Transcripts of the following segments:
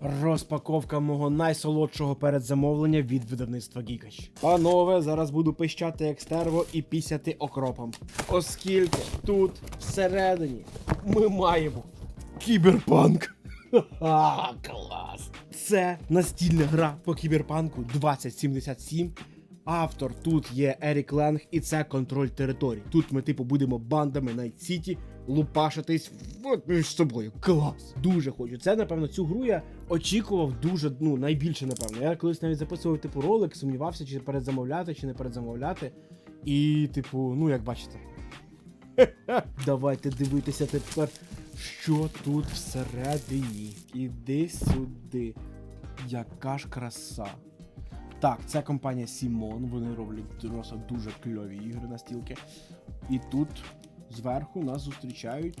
Розпаковка мого найсолодшого передзамовлення від видавництва Гікач. Панове, зараз буду пищати як стерво і пісяти окропом. Оскільки тут всередині ми маємо кіберпанк. Ха-ха, клас! Це настільна гра по кіберпанку 2077. Автор тут є Ерік Ленг, і це контроль територій. Тут ми, типу, будемо бандами Найт Сіті лупашитись між собою. Клас! Дуже хочу. Це, напевно, цю гру я очікував дуже, ну, найбільше, напевно. Я колись навіть записував типу ролик, сумнівався, чи передзамовляти, чи не передзамовляти. І, типу, ну як бачите. Давайте дивитися тепер, що тут всередині. Іди сюди. Яка ж краса. Так, це компанія Simon, вони роблять просто дуже кльові ігри на стілки. І тут зверху нас зустрічають.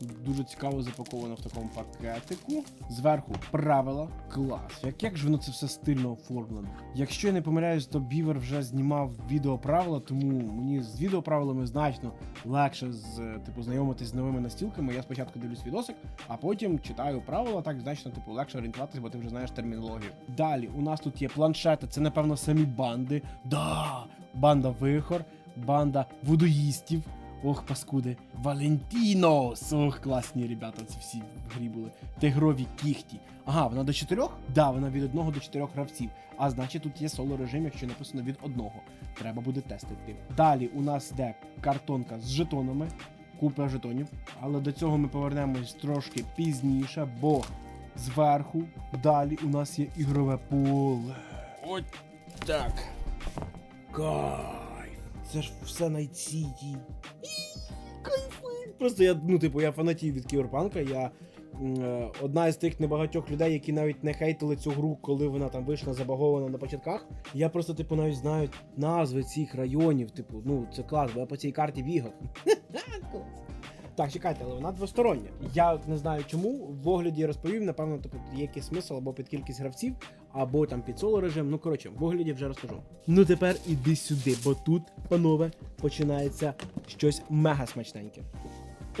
Дуже цікаво запаковано в такому пакетику. Зверху правила. Клас. Як, як ж воно це все стильно оформлено? Якщо я не помиляюсь, то Бівер вже знімав відеоправила, тому мені з відеоправилами значно легше з типу знайомитись з новими настілками. Я спочатку дивлюсь відосик, а потім читаю правила, так значно типу легше орієнтуватись, бо ти вже знаєш термінологію. Далі у нас тут є планшети, це напевно самі банди. Да! Банда Вихор, банда вудоїстів. Ох, паскуди. Валентінос! Ох, класні ребята, ці всі в грі були. Тигрові кіхті. Ага, вона до чотирьох? Да, вона від одного до чотирьох гравців. А значить тут є соло режим, якщо написано від одного. Треба буде тестити. Далі у нас йде картонка з жетонами, купа жетонів. Але до цього ми повернемось трошки пізніше, бо зверху далі у нас є ігрове поле. От так. Кайф. Це ж все найціті. Кайфи. Просто я, ну, типу, я фанатів від кіберпанка. Я е, одна із тих небагатьох людей, які навіть не хейтили цю гру, коли вона там вийшла забагована на початках. Я просто, типу, навіть знаю назви цих районів. Типу, ну це клас, бо я по цій карті бігав. Клас. Так, чекайте, але вона двостороння. Я не знаю чому. В огляді розповів, напевно, типу, є якийсь смисл або під кількість гравців, або там під соло режим. Ну коротше, в огляді вже розкажу. Ну тепер іди сюди, бо тут, панове, починається щось мега смачненьке.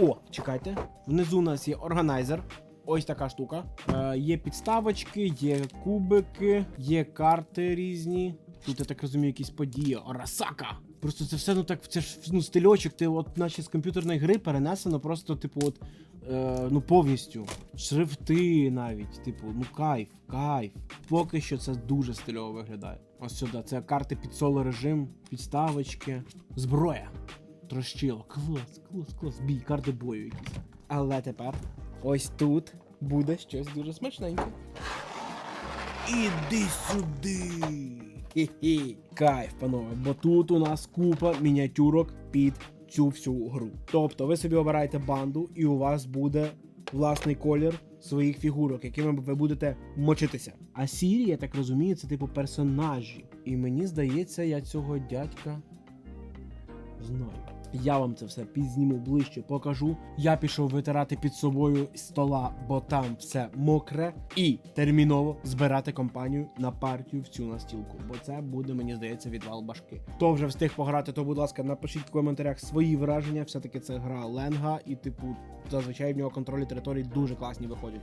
О, чекайте. Внизу у нас є органайзер. Ось така штука. Е, є підставочки, є кубики, є карти різні. Тут я так розумію, якісь події. Орасака! Просто це все ну так, це ж ну, стильочок, ти от наче з комп'ютерної гри перенесено просто, типу, от е, ну повністю. Шрифти навіть, типу, ну кайф, кайф. Поки що це дуже стильово виглядає. Ось сюди. Це карти під соло режим, підставочки, зброя. Трощило. Клас, клас, клас. Бій, карти бою якісь. Але тепер ось тут буде щось дуже смачненьке. Іди сюди. Хі-хі. Кайф, панове, бо тут у нас купа мініатюрок під цю всю гру. Тобто ви собі обираєте банду, і у вас буде власний колір своїх фігурок, якими ви будете мочитися. А сірі, я так розумію, це типу персонажі. І мені здається, я цього дядька знаю. Я вам це все підзніму ближче, покажу. Я пішов витирати під собою стола, бо там все мокре, і терміново збирати компанію на партію в цю настілку. Бо це буде, мені здається, відвал башки. Хто вже встиг пограти, то будь ласка, напишіть в коментарях свої враження. Все-таки це гра Ленга, і типу, зазвичай в нього контролі територій дуже класні виходять.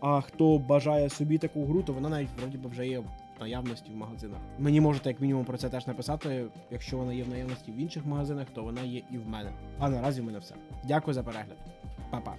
А хто бажає собі таку гру, то вона навіть вроді би вже є наявності в магазинах. Мені можете як мінімум про це теж написати. Якщо вона є в наявності в інших магазинах, то вона є і в мене. А наразі в мене все. Дякую за перегляд. Па-па.